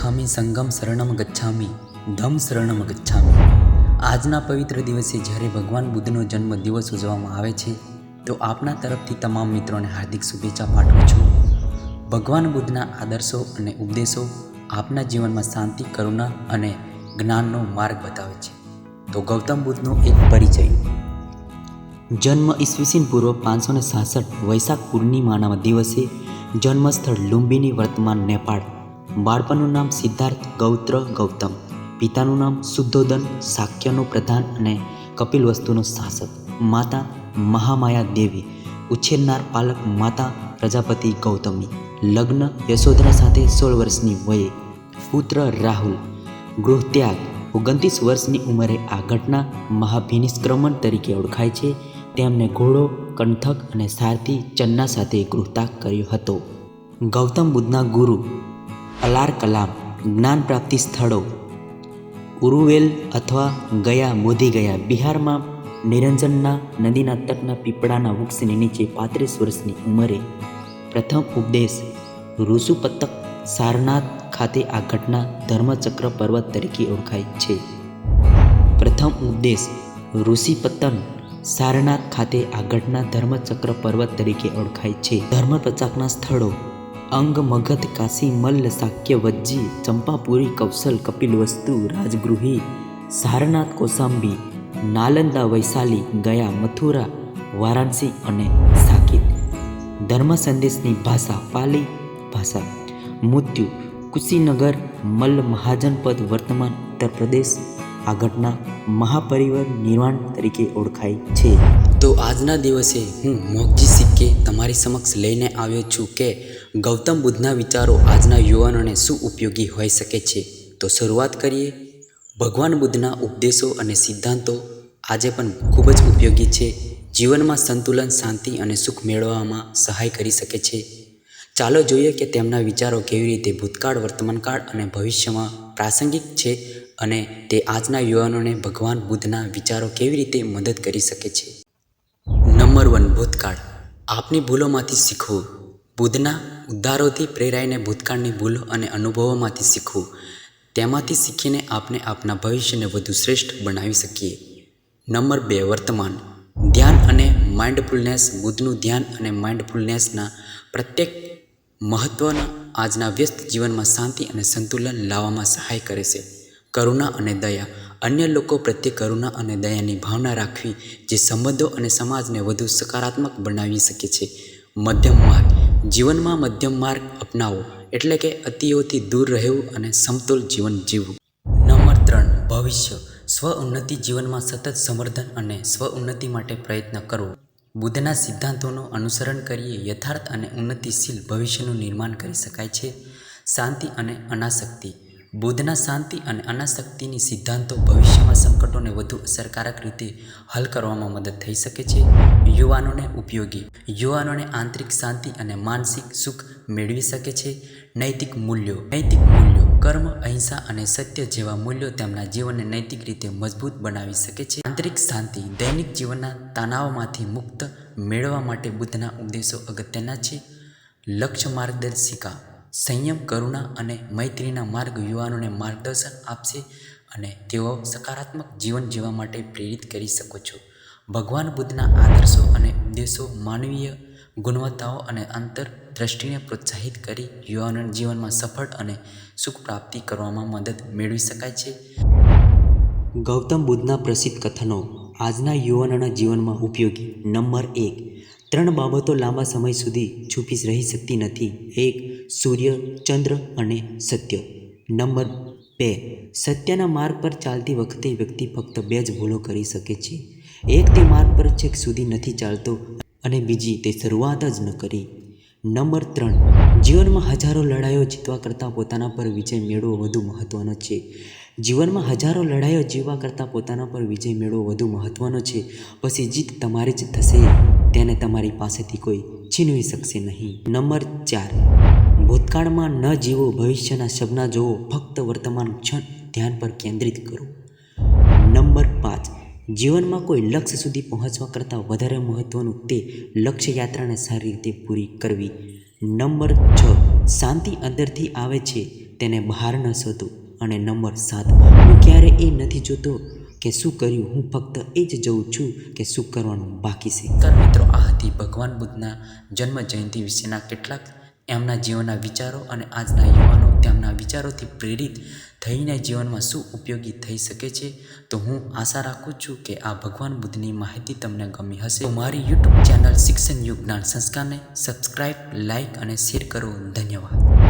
ગચ્છામિ સંગમ શરણમ ગચ્છામી ધમ શરણમ ગચ્છામી આજના પવિત્ર દિવસે જ્યારે ભગવાન બુદ્ધનો જન્મ દિવસ ઉજવવામાં આવે છે, તો આપના તરફથી તમામ મિત્રોને હાર્દિક શુભેચ્છા પાઠવું છું. ભગવાન બુદ્ધના આદર્શો અને ઉપદેશો આપના જીવનમાં શાંતિ, કરુણા અને જ્ઞાનનો માર્ગ બતાવે છે. તો ગૌતમ બુદ્ધનો એક પરિચય. જન્મ ઈસવીસન પૂર્વ પાંચસો ને સાસઠ વૈશાખ પૂર્ણિમાના દિવસે જન્મસ્થળ લુંબિની વર્તમાન નેપાળ બાળપણનું નામ સિદ્ધાર્થ ગૌત્ર ગૌતમ, પિતાનું નામ શુદ્ધોદન શાક્યનો પ્રધાન અને કપિલવસ્તુનો શાસક માતા મહામાયા દેવી, ઉછેરનાર પાલક માતા પ્રજાપતિ ગૌતમી, લગ્ન યશોધરા સાથે સોળ વર્ષની વયે, પુત્ર રાહુલ, ગૃહત્યાગ, ઓગણત્રીસ વર્ષની ઉંમરે આ ઘટના મહાભિનિષ્ક્રમણ તરીકે ઓળખાય છે. તેમને ઘોડો, કંઠક અને સારથી ચન્ના સાથે ગૃહત્યાગ કર્યો હતો. ગૌતમ બુદ્ધના ગુરુ અલાર કલામ જ્ઞાન પ્રાપ્તિ સ્થળો. ઉરુવેલ અથવા ગયા મોધી ગયા બિહારમાં નિરંજનના નદીના તટના પીપળાના વૃક્ષની નીચે પાંત્રીસ વર્ષની ઉંમરે પ્રથમ ઉપદેશ, ઋષુપતક સારનાથ ખાતે આ ઘટના ધર્મચક્ર પર્વત તરીકે ઓળખાય છે. પ્રથમ ઉપદેશ, ઋષિપતન સારનાથ ખાતે આ ઘટના ધર્મચક્ર પર્વત તરીકે ઓળખાય છે. ધર્મ પ્રચારના સ્થળો અંગ, મગધ, કાશી મલ્લ શાક્ય વજ્જી, ચંપાપુરી, કૌશલ કપિલવસ્તુ રાજગૃહી, સારનાથ, કોસાંબી, નાલંદા, વૈશાલી, ગયા, મથુરા, વારાણસી અને સાકિત ધર્મ સંદેશની ભાષા પાલી ભાષા. મૃત્યુ, કુશીનગર મલ્લ મહાજનપદ, વર્તમાન ઉત્તર પ્રદેશ આ ઘટના મહાપરિવાર નિર્વાણ તરીકે ઓળખાય છે. તો આજના દિવસે હું મોગજી સિક્કે તમારી સમક્ષ લઈને આવ્યો છું કે ગૌતમ બુદ્ધના વિચારો આજના યુવાનોને શું ઉપયોગી હોઈ શકે છે. તો શરૂઆત કરીએ. ભગવાન બુદ્ધના ઉપદેશો અને સિદ્ધાંતો આજે પણ ખૂબ જ ઉપયોગી છે. જીવનમાં સંતુલન, શાંતિ અને સુખ મેળવવામાં સહાય કરી શકે છે. ચાલો જોઈએ કે તેમના વિચારો કેવી રીતે ભૂતકાળ, વર્તમાનકાળ અને ભવિષ્યમાં પ્રાસંગિક છે અને તે આજના યુવાનોને ભગવાન બુદ્ધના વિચારો કેવી રીતે મદદ કરી શકે છે. નંબર વન ભૂતકાળ. આપની ભૂલોમાંથી શીખવું. બુદ્ધના ઉદ્ધારોથી પ્રેરાઈને ભૂતકાળની ભૂલો અને અનુભવોમાંથી શીખવું. તેમાંથી શીખીને આપણે આપના ભવિષ્યને વધુ શ્રેષ્ઠ બનાવી શકીએ. નંબર બે, વર્તમાન. ધ્યાન અને માઇન્ડફુલનેસ બુદ્ધનું ધ્યાન અને માઇન્ડફુલનેસના પ્રત્યેક મહત્ત્વના આજના વ્યસ્ત જીવનમાં શાંતિ અને સંતુલન લાવવામાં સહાય કરે છે. કરુણા અને દયા. અન્ય લોકો પ્રત્યે કરુણા અને દયાની ભાવના રાખવી જે સંબંધો અને સમાજને વધુ સકારાત્મક બનાવી શકે છે. મધ્યમ માર્ગ. જીવનમાં મધ્યમ માર્ગ અપનાવો એટલે કે અતિઓથી દૂર રહેવું અને સમતોલ જીવન જીવવું. નંબર ત્રણ. ભવિષ્ય. સ્વ ઉન્નતિ જીવનમાં સતત સમર્થન અને સ્વ ઉન્નતિ માટે પ્રયત્ન કરવો. બુદ્ધના સિદ્ધાંતોનું અનુસરણ કરીએ યથાર્થ અને ઉન્નતિશીલ ભવિષ્યનું નિર્માણ કરી શકાય છે. શાંતિ અને અનાસક્તિ બુદ્ધના શાંતિ અને અનાશક્તિની સિદ્ધાંતો ભવિષ્યમાં સંકટોને વધુ અસરકારક રીતે હલ કરવામાં મદદ થઈ શકે છે. યુવાનોને ઉપયોગી. યુવાનોને આંતરિક શાંતિ અને માનસિક સુખ મેળવી શકે છે. નૈતિક મૂલ્યો. નૈતિક મૂલ્યો. કર્મ, અહિંસા અને સત્ય જેવા મૂલ્યો તેમના જીવનને નૈતિક રીતે મજબૂત બનાવી શકે છે. આંતરિક શાંતિ દૈનિક જીવનના તણાવમાંથી મુક્ત મેળવવા માટે બુદ્ધના ઉપદેશો અગત્યના છે. લક્ષ્ય માર્ગદર્શિકા. સંયમ, કરુણા અને મૈત્રીના માર્ગ યુવાનોને માર્ગદર્શન આપશે અને તેઓ સકારાત્મક જીવન જીવવા માટે પ્રેરિત કરી શકો છો. ભગવાન બુદ્ધના આદર્શો અને ઉપદેશો માનવીય ગુણવત્તાઓ અને અંતરદ્રષ્ટિને પ્રોત્સાહિત કરી યુવાનોના જીવનમાં સફળ અને સુખ પ્રાપ્તિ કરવામાં મદદ મેળવી શકાય છે. ગૌતમ બુદ્ધના પ્રસિદ્ધ કથનો આજના યુવાનોના જીવનમાં ઉપયોગી નંબર એક. ત્રણ બાબતો લાંબા સમય સુધી છુપી રહી શકતી નથી. એક સૂર્ય, ચંદ્ર અને સત્ય. નંબર બે. સત્યના માર્ગ પર ચાલતી વખતે વ્યક્તિ ફક્ત બે જ ભૂલો કરી શકે છે. એક તે માર્ગ પર છેક સુધી નથી ચાલતો અને બીજી તે શરૂઆત જ ન કરી. નંબર ત્રણ. જીવનમાં હજારો લડાઈઓ જીતવા કરતાં પોતાના પર વિજય મેળવો વધુ મહત્ત્વનો છે. જીવનમાં હજારો લડાઈઓ જીવવા કરતાં પોતાના પર વિજય મેળવો વધુ મહત્ત્વનો છે. પછી જીત તમારી જ થશે, તેને તમારી પાસેથી કોઈ છીનવી શકશે નહીં. નંબર ચાર. ભૂતકાળમાં ન જીવો, ભવિષ્યના સપના જોવો, ફક્ત વર્તમાન ક્ષણ ધ્યાન પર કેન્દ્રિત કરો. નંબર પાંચ. જીવનમાં કોઈ લક્ષ્ય સુધી પહોંચવા કરતાં વધારે મહત્ત્વનું તે લક્ષ્ય યાત્રાને સારી રીતે પૂરી કરવી. નંબર છ. શાંતિ અંદરથી આવે છે, તેને બહાર ન શોધો. અને નંબર સાત. હું ક્યારે એ નથી જોતો કે શું કર્યું, હું ફક્ત એ જ જોઉં છું કે શું કરવાનું બાકી છે. મિત્રો, આ હતી ભગવાન બુદ્ધના જન્મ જયંતિ વિશેના કેટલાક એમના જીવનના વિચારો અને આજના યુવાનો તેમના વિચારોથી પ્રેરિત થઈને જીવનમાં શું ઉપયોગી થઈ શકે છે, તો હું આશા રાખું છું કે આ ભગવાન બુદ્ધની માહિતી તમને ગમી હશે. મારી યુટ્યુબ ચેનલ શિક્ષણ યુગ જ્ઞાન સંસ્કારને સબસ્ક્રાઈબ લાઇક અને શેર કરો. ધન્યવાદ.